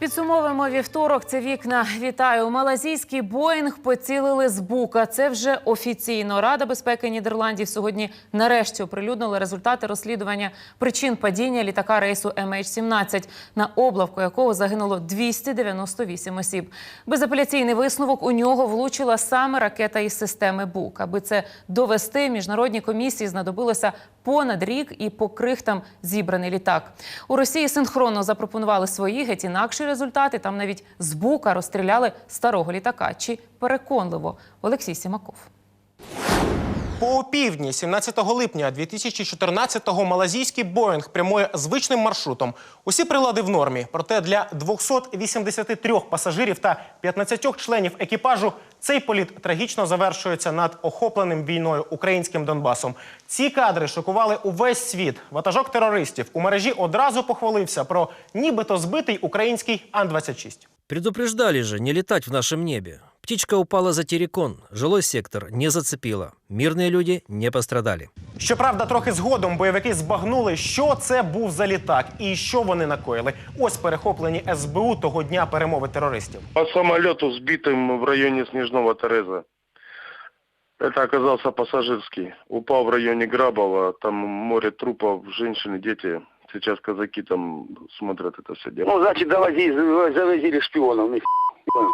Підсумовуємо вівторок. Це вікна. Вітаю. Малазійський Боїнг поцілили з бука. Це вже офіційно. Рада безпеки Нідерландів сьогодні нарешті оприлюднила результати розслідування причин падіння літака рейсу MH17, на облавку якого загинуло 298 осіб. Безапеляційний висновок у нього влучила саме ракета із системи БУК. Аби це довести, міжнародній комісії знадобилося понад рік і по крихтам зібраний літак. У Росії синхронно запропонували свої геть інакші результати. Там навіть з бука розстріляли старого літака. Чи переконливо Олексій Сімаков? По опівдні 17 липня 2014-го малазійський Боїнг прямує звичним маршрутом. Усі прилади в нормі. Проте для 283 пасажирів та 15 членів екіпажу цей політ трагічно завершується над охопленим війною українським Донбасом. Ці кадри шокували увесь світ. Ватажок терористів у мережі одразу похвалився про нібито збитий український Ан-26. Предупреждали же не летать в нашем небе. Птичка упала за террикон, жилой сектор не зацепило. Мирные люди не пострадали. Щоправда, трохи згодом бойовики збагнули, що це був за літак і що вони накоїли. Ось перехоплені СБУ того дня перемови терористів. По самолету, сбитым в районе Снежного Тереза. Это оказался пассажирский. Упал в районе Грабова. Там море трупов, женщины, дети. Сейчас казаки там смотрят это все дело. Ну, значит, завозили, завозили шпионов.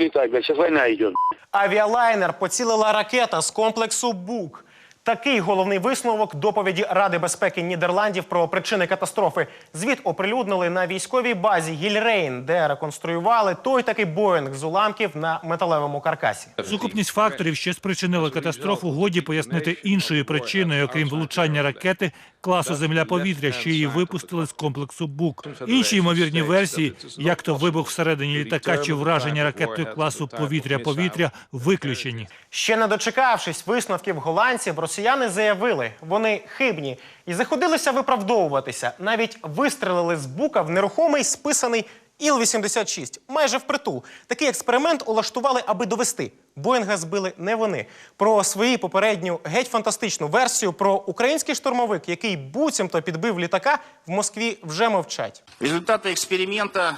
Летать, блядь, сейчас война идет. Авіалайнер поцілила ракета з комплексу БУК. Такий головний висновок доповіді Ради безпеки Нідерландів про причини катастрофи. Звіт оприлюднили на військовій базі Гільрейн, де реконструювали той такий Боїнг з уламків на металевому каркасі. Сукупність факторів, що спричинили катастрофу, годі пояснити іншою причиною, окрім влучання ракети класу земля-повітря, що її випустили з комплексу БУК. Інші ймовірні версії, як то вибух всередині літака чи враження ракетою класу повітря-повітря, виключені. Ще не дочекавшись висновків голландців, росіяни заявили, вони хибні і заходилися виправдовуватися. Навіть вистрелили з бука в нерухомий списаний Іл-86, майже впритул. Такий експеримент улаштували, аби довести. Боїнга збили не вони. Про свою попередню геть фантастичну версію про український штурмовик, який буцімто підбив літака, в Москві вже мовчать. Результаты эксперимента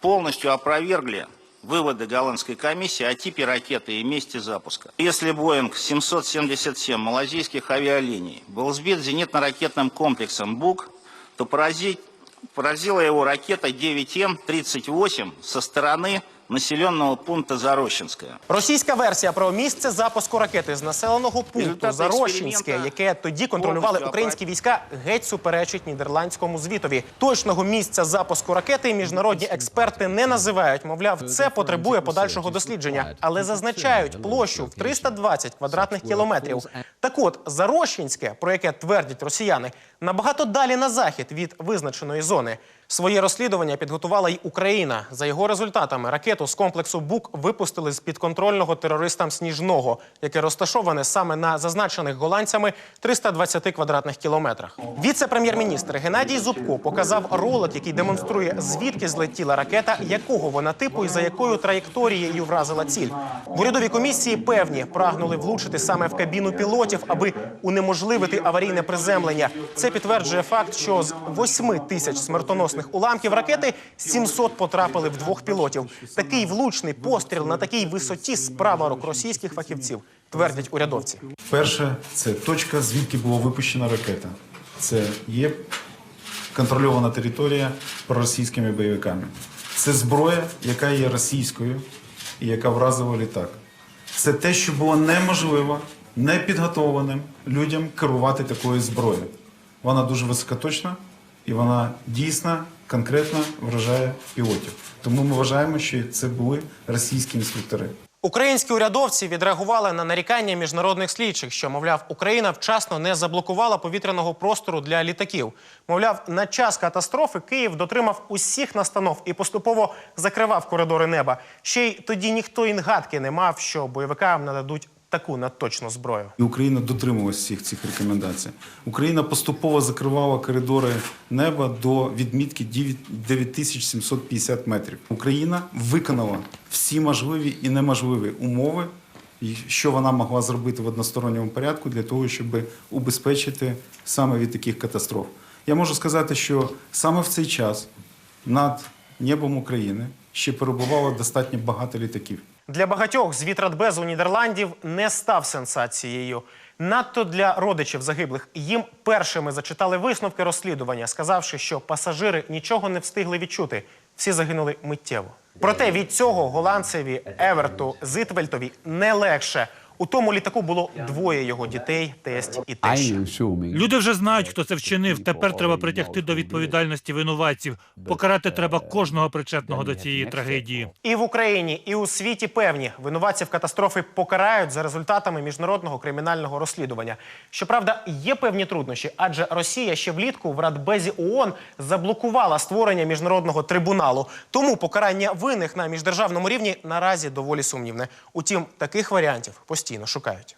полностью опровергли выводы голландской комиссии о типе ракеты и месте запуска. Если Боинг 777 малазийских авиалиний был сбит зенитно-ракетным комплексом БУК, то поразить- поразила его ракета 9М-38 со стороны населенного пункта Зарощенская. Російська версія про місце запуску ракети з населеного пункту Результати експеримента яке тоді контролювали українські війська, геть суперечить нідерландському звітові. Точного місця запуску ракети міжнародні експерти не називають. Мовляв, це потребує подальшого дослідження, але зазначають площу в 320 квадратних кілометрів. Так от Зарощинське, про яке твердять росіяни, набагато далі на захід від визначеної зони. Своє розслідування підготувала й Україна. За його результатами ракету з комплексу БУК випустили з підконтрольного терористам Сніжного, яке розташоване саме на зазначених голландцями 320 квадратних кілометрах. Віце-прем'єр-міністр Геннадій Зубко показав ролик, який демонструє, звідки злетіла ракета, якого вона типу і за якою траєкторією вразила ціль. В урядовій комісії певні прагнули влучити саме в кабіну пілотів, аби унеможливити аварійне приземлення. Це підтверджує факт, що з 8 тисяч смертоносних уламків ракети 700 потрапили в двох пілотів. Такий влучний постріл на такій висоті справа рук російських фахівців, твердять урядовці. Перше, це точка, звідки була випущена ракета. Це є контрольована територія проросійськими бойовиками. Це зброя, яка є російською і яка вразила літак. Це те, що було неможливо непідготованим людям керувати такою зброєю. Вона дуже високоточна і вона дійсно конкретно вражає пілотів. Тому ми вважаємо, що це були російські інструктори. Українські урядовці відреагували на нарікання міжнародних слідчих, що мовляв, Україна вчасно не заблокувала повітряного простору для літаків. Мовляв, на час катастрофи Київ дотримав усіх настанов і поступово закривав коридори неба. Ще й тоді ніхто і гадки не мав, що бойовикам нададуть таку надточну зброю. І Україна дотримувалася всіх цих рекомендацій. Україна поступово закривала коридори неба до відмітки 9 9750 метрів. Україна виконала всі можливі і неможливі умови, що вона могла зробити в односторонньому порядку для того, щоб убезпечити саме від таких катастроф. Я можу сказати, що саме в цей час над небом України ще перебувало достатньо багато літаків. Для багатьох звіт Радбезу Нідерландів не став сенсацією. Надто для родичів загиблих їм першими зачитали висновки розслідування, сказавши, що пасажири нічого не встигли відчути. Всі загинули миттєво. Проте від цього голландцеві Еверту Зитвельтові не легше. У тому літаку було двоє його дітей, тесть і теща. Люди вже знають, хто це вчинив. Тепер треба притягти до відповідальності винуватців. Покарати треба кожного причетного до цієї трагедії. І в Україні, і у світі певні винуватців катастрофи покарають за результатами міжнародного кримінального розслідування. Щоправда, є певні труднощі, адже Росія ще влітку в Радбезі ООН заблокувала створення міжнародного трибуналу. Тому покарання винних на міждержавному рівні наразі доволі сумнівне. Утім, таких варіантів постійно шукають.